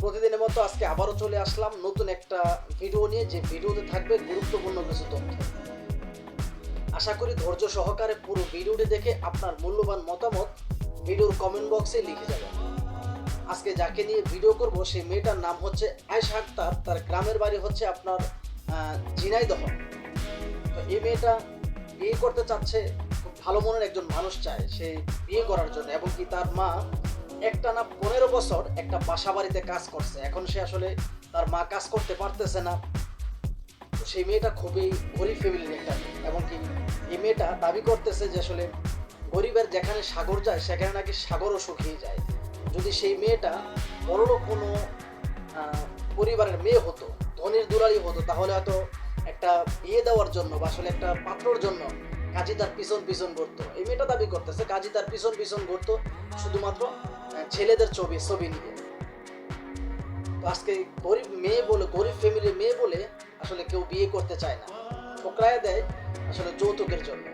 প্রতিদিনের মতো আজকে আবারও চলে আসলাম নতুন একটা ভিডিও নিয়ে, যে ভিডিওতে থাকবে গুরুত্বপূর্ণ কিছু তথ্য। আশা করি ধৈর্য সহকারে পুরো ভিডিওটি দেখে আপনার মূল্যবান মতামত ভিডিওর কমেন্ট বক্সে লিখে যাবেন। আজকে যাকে নিয়ে ভিডিও করব সেই মেয়েটার নাম হচ্ছে আয়শা আক্তার, তার গ্রামের বাড়ি হচ্ছে আপনার ঝিনাইদহ তো এই মেয়েটা বিয়ে করতে চাচ্ছে, খুব ভালো মনের একজন মানুষ চায়, সে বিয়ে করার জন্য, এবং কি তার মা একটা না পনেরো বছর একটা বাসা বাড়িতে কাজ করছে। এখন সে আসলে তার মা কাজ করতে পারতেছে না। তো সেই মেয়েটা খুবই গরিব ফ্যামিলির একটা কি এই মেয়েটা দাবি করতেছে যে আসলে গরিবের যেখানে সাগর যায়, সেখানে নাকি সাগরও শুকিয়ে যায়। যদি সেই মেয়েটা বড় কোনো পরিবারের মেয়ে হতো, ধনির দুলারি হতো, তাহলে হয়তো একটা বিয়ে দেওয়ার জন্য বা আসলে একটা পাত্রর জন্য কাজী তার পিছন পিছন ঘুরতো। এই মেয়েটা দাবি করতেছে, কাজী তার পিছন পিছন ঘুরতো, শুধুমাত্র ছেলেদের ছবি ছবি নিয়ে। আজকে গরিব মেয়ে বলে, গরিব ফ্যামিলির মেয়ে বলে আসলে কেউ বিয়ে করতে চায় না। ঠোকরায় দেয় আসলে যৌতুকের জন্য।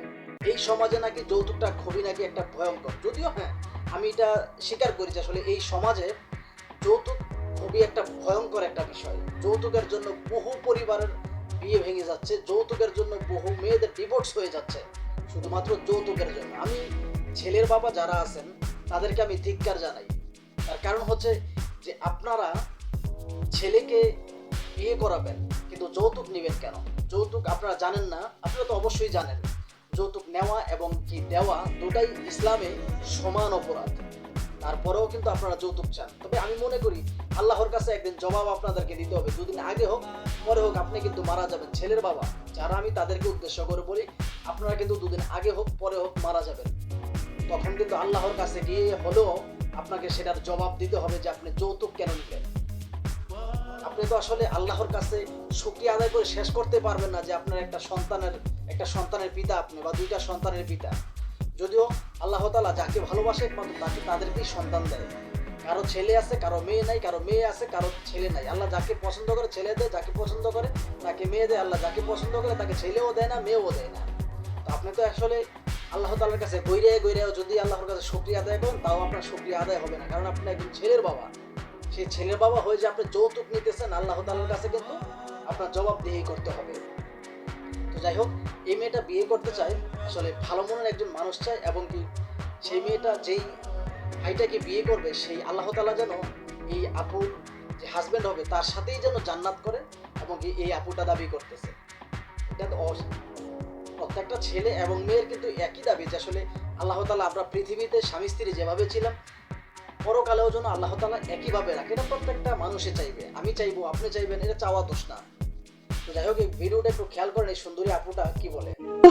এই সমাজে নাকি যৌতুকটা খুবই নাকি একটা ভয়ঙ্কর। যদিও হ্যাঁ আমি এটা স্বীকার করি যে আসলে এই সমাজে যৌতুক খুবই একটা ভয়ঙ্কর একটা বিষয়। যৌতুকের জন্য বহু পরিবারের বিয়ে ভেঙে যাচ্ছে, যৌতুকের জন্য বহু মেয়েদের ডিভোর্স হয়ে যাচ্ছে। শুধুমাত্র যৌতুকের জন্য। আমি ছেলের বাবা যারা আছেন, তাদেরকে আমি ধিক্কার জানাই। তার কারণ হচ্ছে যে আপনারা ছেলেকে বিয়ে করাবেন, কিন্তু যৌতুক নেবেন কেন? যৌতুক আপনারা জানেন না, আপনারা তো অবশ্যই জানেন। যৌতুক নেওয়া এবং কি দেওয়া দুটাই ইসলামে সমান অপরাধ। তারপরেও কিন্তু আপনারা যৌতুক চান। তবে আমি মনে করি আল্লাহর কাছে একদিন জবাব আপনাদেরকে দিতে হবে। দুদিন আগে হোক, পরে হোক, আপনি কিন্তু মারা যাবেন। ছেলের বাবা, যারা আমি তাদেরকে উদ্দেশ্য করে বলি, আপনারা কিন্তু দুদিন আগে হোক, পরে হোক, মারা যাবেন। তখন কিন্তু আল্লাহর কাছে গিয়ে হলেও আপনাকে সেটার জবাব দিতে হবে যে আপনি যৌতুক কেন নিলেন। আপনি তো আসলে আল্লাহর কাছে শুকরিয়া আদায় করে শেষ করতে পারবেন না যে আপনার একটা সন্তানের একটা সন্তানের পিতা আপনি বা দুইটা সন্তানের পিতা। যদিও আল্লাহ তালা যাকে ভালোবাসে একমাত্র তাকে তাদেরকেই সন্তান দেয়। কারও ছেলে আছে, কারও মেয়ে নাই, কারও মেয়ে আছে, কারও ছেলে নাই। আল্লাহ যাকে পছন্দ করে ছেলে দেয়, যাকে পছন্দ করে তাকে মেয়ে দেয়। আল্লাহ যাকে পছন্দ করে তাকে ছেলেও দেয় না, মেয়েও দেয় না। তো আপনি তো আসলে আল্লাহ তালার কাছে গৈরে গৈরে যদি আল্লাহর কাছে শুক্রিয়া আদায় করেন, তাও আপনার শুক্রিয়া আদায় হবে না। কারণ আপনি একজন ছেলের বাবা। সেই ছেলের বাবা হয়ে যে আপনি যৌতুক নিতেছেন, আল্লাহ তালার কাছে কিন্তু আপনার জবাবদিহি করতে হবে। যাই হোক, এই মেয়েটা বিয়ে করতে চায়, আসলে ভালো মনের একজন মানুষ চায় এবং কি সেই মেয়েটা যেই ভাইটাকে বিয়ে করবে, সেই আল্লাহ তালা যেন এই আপুর যে হাজবেন্ড হবে, তার সাথেই যেন জান্নাত করে এবং কি এই আপুটা দাবি করতেছে। এটা তো প্রত্যেকটা ছেলে এবং মেয়ের কিন্তু একই দাবি যে আসলে আল্লাহ তালা আমরা পৃথিবীতে স্বামী স্ত্রী যেভাবে ছিলাম, পরকালেও যেন আল্লাহ তালা একইভাবে রাখে। এটা প্রত্যেকটা মানুষে চাইবে। আমি চাইব, আপনি চাইবেন, এটা চাওয়া দোষ না।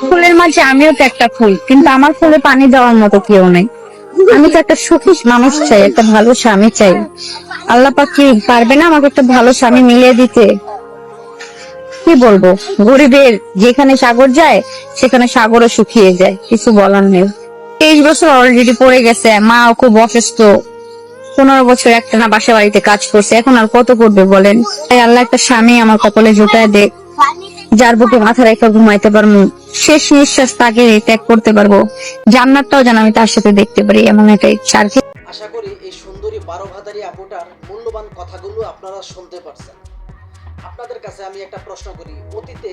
ফুলের মাঝে আমিও তো একটা ফুল, কিন্তু আমার ফুলে পানি দেওয়ার মতো কেউ আমি তো একটা সুখী মানুষ চাই, একটা ভালো স্বামী চাই। আল্লাহ পারবে না আমাকে একটা ভালো স্বামী মিলিয়ে দিতে? কি বলব? গরিবের যেখানে সাগর যায়, সেখানে সাগরও শুকিয়ে যায়, কিছু বলার নেই। তেইশ বছর অলরেডি পড়ে গেছে মাও খুব অসুস্থ। পনেরো বছর একটা না বাসা বাড়িতে কাজ করছে। এখন আর কত করবে বলেন? তাই আল্লাহ একটা স্বামী আমার কপালে জোটায় দেখ। যার বুকে মাথা রেখে ঘুমাইতে পারব, শেষ নিঃশ্বাস তাকে ত্যাগ করতে পারব। জান্নাতটাও যেন আমি তার সাথে দেখতে পারি, এমন একটা ইচ্ছা আর কি আশা করি এই সুন্দরী বারো ভাতারি আপুটার মূল্যবান কথাগুলো আপনারা শুনতে পারছেন। আপনাদের কাছে আমি একটা প্রশ্ন করি। অতীতে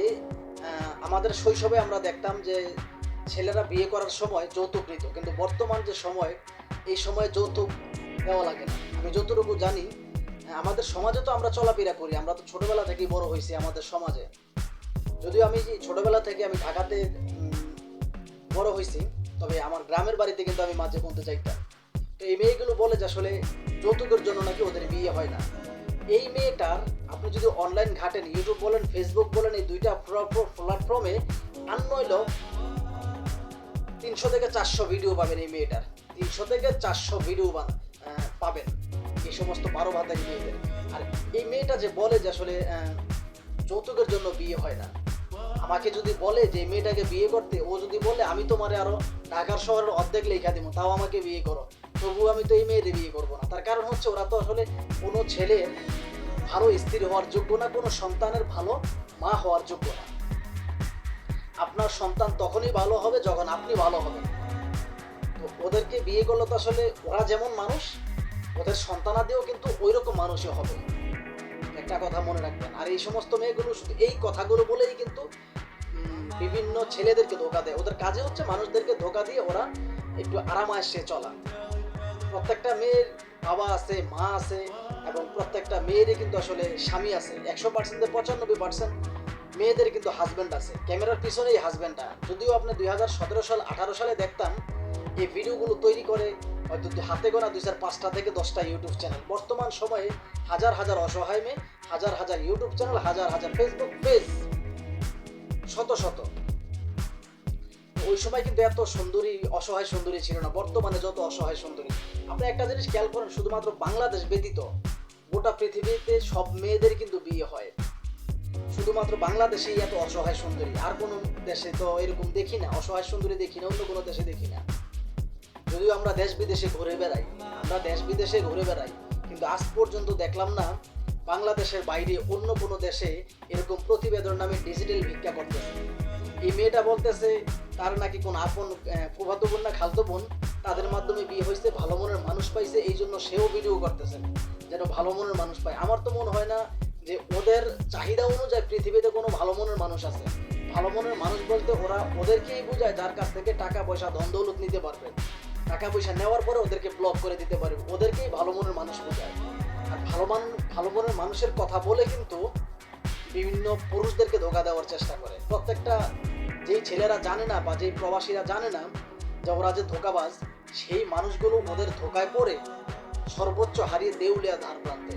আমাদের শৈশবে আমরা দেখতাম যে ছেলেরা বিয়ে করার সময় যৌতুক নিত, কিন্তু বর্তমান যে সময়, এই সময় যৌতুক দেওয়া লাগে না। আমি যতটুকু জানি আহ, আমাদের সমাজে তো আমরা চলাফেরা করি আমরা তো ছোটবেলা থেকেই বড় হয়েছি আমাদের সমাজে। যদিও আমি ছোটবেলা থেকে আমি ঢাকাতে বড় হয়েছি তবে আমার গ্রামের বাড়িতে কিন্তু আমি মাঝে মধ্যে যাইতাম। তো এই মেয়েগুলো বলে যে আসলে যৌতুকের জন্য নাকি ওদের বিয়ে হয় না। এই মেয়েটার আপনি যদি অনলাইন ঘাটেন ইউটিউব বলেন ফেসবুক বলেন এই দুইটা প্ল্যাটফর্মে আর নইলেও তিনশো থেকে চারশো ভিডিও পাবেন এই মেয়েটার। তিনশো থেকে চারশো ভিডিও পাবেন এই সমস্ত বারো ভাতারি মেয়েদের আর এই মেয়েটা যে বলে যে আসলে যৌতুকের জন্য বিয়ে হয় না, আমাকে যদি বলে যে মেয়েটাকে বিয়ে করতে, ও যদি বলে, আমি তোমারে আরও ঢাকার শহরের অর্ধেক লেখা দিব, তাও আমাকে বিয়ে করো তবু আমি তো এই মেয়েদের বিয়ে করব না। তার কারণ হচ্ছে, ওরা তো আসলে কোনো ছেলে ভালো স্ত্রী হওয়ার যোগ্য না, কোনো সন্তানের ভালো মা হওয়ার যোগ্য না। আপনার সন্তান তখনই ভালো হবে যখন আপনি ভালো হবেন। তো ওদেরকে বিয়ে করলে তো আসলে ওরা যেমন মানুষ ওদের সন্তানাদিও কিন্তু ওই রকম মানুষই হবে। একটা কথা মনে রাখবেন, আর এই সমস্ত মেয়েগুলো শুধু এই কথাগুলো বলেই কিন্তু বিভিন্ন ছেলেদেরকে ধোকা দেয়। ওদের কাজে হচ্ছে মানুষদেরকে ধোকা দিয়ে ওরা একটু আরামায়েসে চলা। প্রত্যেকটা মেয়ের বাবা আছে, মা আছে, এবং প্রত্যেকটা মেয়েরই কিন্তু আসলে স্বামী আছে। একশো পার্সেন্টের পঁচানব্বই পার্সেন্ট মেয়েদের কিন্তু হাজব্যান্ড আছে। ক্যামেরার পিছনেই হাজব্যান্ডটা যদিও আপনি দুই হাজার সতেরো সাল, আঠারো সালে দেখতাম, এই ভিডিওগুলো তৈরি করে হয়তো হাতে গোনা দুই হাজার পাঁচটা থেকে দশটা ইউটিউব চ্যানেল। বর্তমান সময়ে হাজার হাজার অসহায় মেয়ে, হাজার হাজার ইউটিউব চ্যানেল, হাজার হাজার ফেসবুক পেজ শত শত। ওই সময় কিন্তু এত সুন্দরী, অসহায় সুন্দরী ছিল না। বর্তমানে যত অসহায় সুন্দরী। আপনি একটা জিনিস খেয়াল করেন, শুধুমাত্র বাংলাদেশ ব্যতীত গোটা পৃথিবীতে সব মেয়েদের কিন্তু বিয়ে হয়। শুধুমাত্র বাংলাদেশেই এত অসহায় সুন্দরী। আর কোনো দেশে তো এরকম দেখি না, অসহায় সুন্দরী দেখি না, অন্য কোনো দেশে দেখি না। যদিও আমরা দেশ বিদেশে ঘুরে বেড়াই, আমরা দেশ বিদেশে ঘুরে বেড়াই, কিন্তু আজ পর্যন্ত দেখলাম না বাংলাদেশের বাইরে অন্য কোনো দেশে এরকম প্রতিবেদন নামে ডিজিটাল ভিক্ষা করতেছে। এই মেয়েটা বলতেছে, তার নাকি কোন আপন ফুফাতো বোন না খালতো বোন, তাদের মাধ্যমে বিয়ে হয়েছে, ভালো মনের মানুষ পাইছে এই জন্য সেও ভিডিও করতেছে, যেন ভালো মনের মানুষ পায়। আমার তো মনে হয় না যে ওদের চাহিদা অনুযায়ী পৃথিবীতে কোনো ভালো মনের মানুষ আছে। ভালো মনের মানুষ বলতে ওরা ওদেরকেই বোঝায়, যার কাছ থেকে টাকা পয়সা ধন দৌলত নিতে পারবে। টাকা পয়সা নেওয়ার পরে ওদেরকে ব্লক করে দিতে পারে। ওদেরকেই ভালো মনের মানুষ বোঝায় আর ভালো মান ভালো মনের মানুষের কথা বলে কিন্তু বিভিন্ন পুরুষদেরকে ধোকা দেওয়ার চেষ্টা করে। প্রত্যেকটা যেই ছেলেরা জানে না বা যেই প্রবাসীরা জানে না যে ওরা যে ধোকাবাজ, সেই মানুষগুলো ওদের ধোকায় পড়ে সর্বোচ্চ হারিয়ে দেউলিয়া ধার প্রান্তে।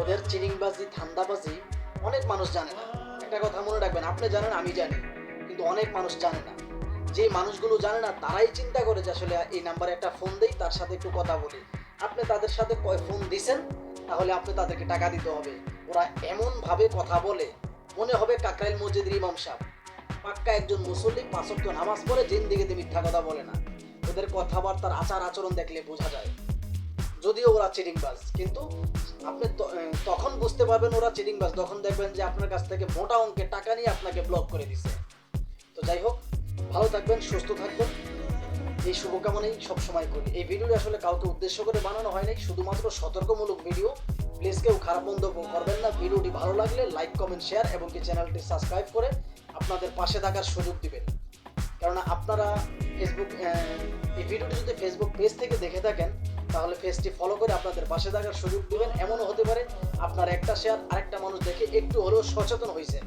ওদের চিরিংবাজি ঠান্ডাবাজি অনেক মানুষ জানে না। একটা কথা মনে রাখবেন, আপনি জানেন, আমি জানি। কিন্তু অনেক মানুষ জানে না। যে মানুষগুলো জানে না, তারাই চিন্তা করে যে আসলে এই নাম্বারে একটা ফোন দেই, তার সাথে একটু কথা বলি। আপনি তাদের সাথে ফোন দিছেন, তাহলে আপনি তাদেরকে টাকা দিতে হবে। ওরা এমন ভাবে কথা বলে, মনে হবে কাকরাইল মসজিদের ইমাম সাহেব। পাক্কা একজন মুসল্লি পাঁচক্ত নামাজ পড়ে জিন্দিগিতে মিথ্যা কথা বলে না। ওদের কথাবার্তার আচার আচরণ দেখলে বোঝা যায়। যদিও ওরা চিটিংবাজ, কিন্তু আপনি তখন বুঝতে পারবেন ওরা চিটিংবাজ। তখন দেখবেন যে আপনার কাছ থেকে মোটা অঙ্কের টাকা নিয়ে আপনাকে ব্লক করে দিছে। তো যাই হোক ভালো থাকবেন, সুস্থ থাকবেন। এই শুভকামনাই সবসময় করি। এই ভিডিওটি আসলে কাউকে উদ্দেশ্য করে বানানো হয় নাই শুধুমাত্র সতর্কমূলক ভিডিও। প্লিজ কেউ খারাপ মন্তব্য করবেন না। ভিডিওটি ভালো লাগলে লাইক কমেন্ট শেয়ার এবং কি চ্যানেলটি সাবস্ক্রাইব করে আপনাদের পাশে থাকার সুযোগ দিবেন। কেননা আপনারা ফেসবুক এই ভিডিওটি যদি ফেসবুক পেজ থেকে দেখে থাকেন, তাহলে পেজটি ফলো করে আপনাদের পাশে থাকার সুযোগ দিবেন। এমনও হতে পারে আপনার একটা শেয়ার আরেকটা মানুষ দেখে একটু হলেও সচেতন হয়েছে